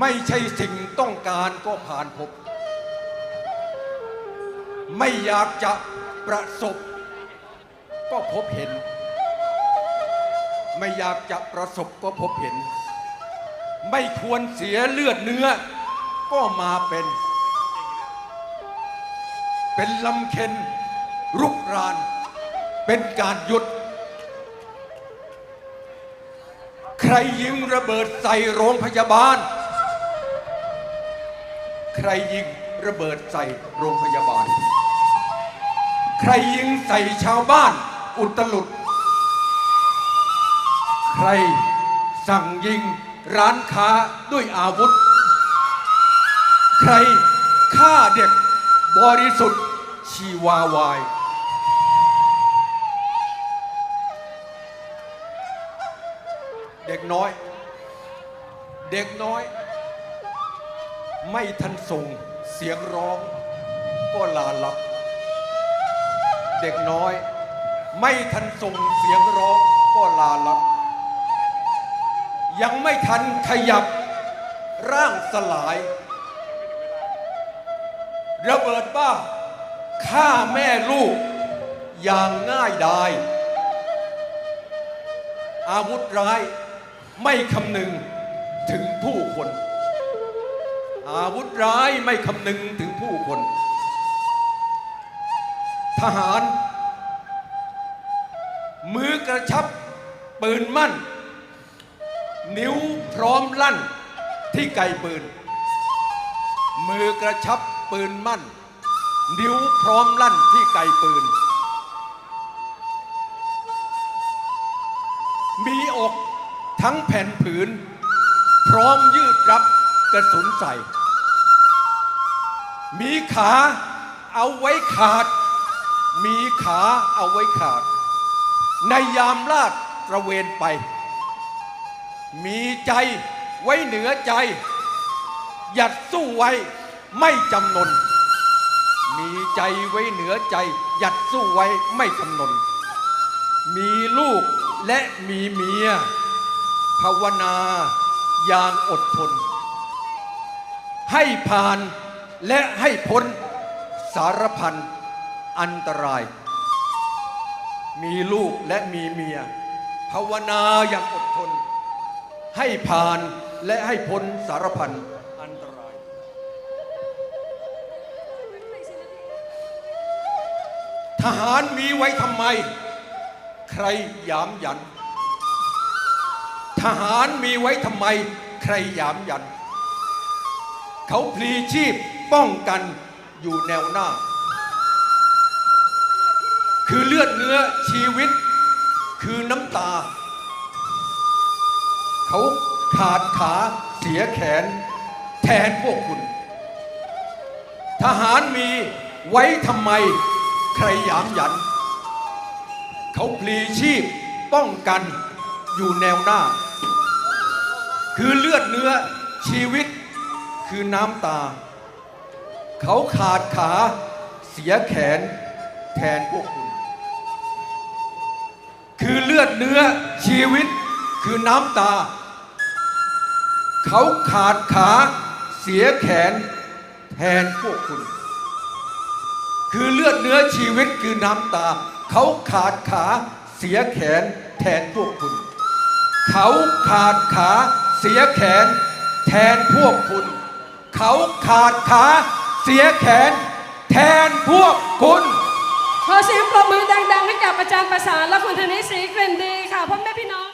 ไม่ใช่สิ่งต้องการก็ผ่านพบ ไม่อยากจะประสบ ก็พบเห็น ไม่อยากจะประสบก็พบเห็น ไม่ควรเสียเลือดเนื้อ ก็มาเป็น เป็นลำเค็นรุกราน เป็นการหยุด ใครยิงระเบิดใส่โรงพยาบาล ใครยิงระเบิดใส่โรงพยาบาล ใครยิงใส่ชาวบ้านอุตลุด ใครสั่งยิงร้านค้าด้วยอาวุธ ใครฆ่าเด็กบริสุทธิ์ชีวาวาย เด็กน้อย เด็กน้อย ไม่ทันส่งเสียงร้อง ก็ลาลับ เด็กน้อย ไม่ทันส่งเสียงร้องก็ลาลับ ยังไม่ทันขยับร่างสลาย ระเบิดบ้าฆ่าแม่ลูก อย่างง่ายดาย อาวุธร้ายไม่คำนึงถึงผู้คน อาวุธร้ายไม่คำนึงถึงผู้คน ทหาร มือกระชับปืนมั่น นิ้วพร้อมลั่นที่ไกปืน มือกระชับปืนมั่น นิ้วพร้อมลั่นที่ไกปืน มีอกทั้งแผ่นผืน พร้อมยืดรับ กระสุนใส่ มีขาเอาไว้ขาด มีขาเอาไว้ขาด ในยามลาดตระเวนไป มีใจไว้เหนือใจ หยัดสู้ไว้ไม่จำนน มีใจไว้เหนือใจ หยัดสู้ไว้ไม่จำนน มีลูกและมีเมียภาวนาอย่างอดทน ให้ผ่านและให้พ้นสารพันอันตราย มีลูกและมีเมีย ภาวนาอย่างอดทน ให้ผ่านและให้พ้นสารพันอันตราย ทหารมีไว้ทำไม ใครยามยัน ทหารมีไว้ทำไม ใครยามยัน เขาพลีชีพป้องกันอยู่แนวหน้า คือเลือดเนื้อชีวิต คือน้ำตา เขาขาดขาเสียแขน แทนพวกคุณ ทหารมีไว้ทำไมใครยามหยัน เขาพลีชีพป้องกันอยู่แนวหน้า คือเลือดเนื้อชีวิต คือน้ำตา เขาขาดขาเสียแขนแทนพวกคุณ คือเลือดเนื้อชีวิต คือน้ำตา เขาขาดขาเสียแขนแทนพวกคุณ คือเลือดเนื้อชีวิตคือน้ำตา เขาขาดขาเสียแขนแทนพวกคุณ เขาขาดขาเสียแขนแทนพวกคุณ เขาขาดขาเสียแขน แทนพวกคุณ ขอเสียงปรบมือดังๆ ให้กับอาจารย์ประสานและคุณธนิศรีกลิ่นดีค่ะพ่อแม่พี่น้อง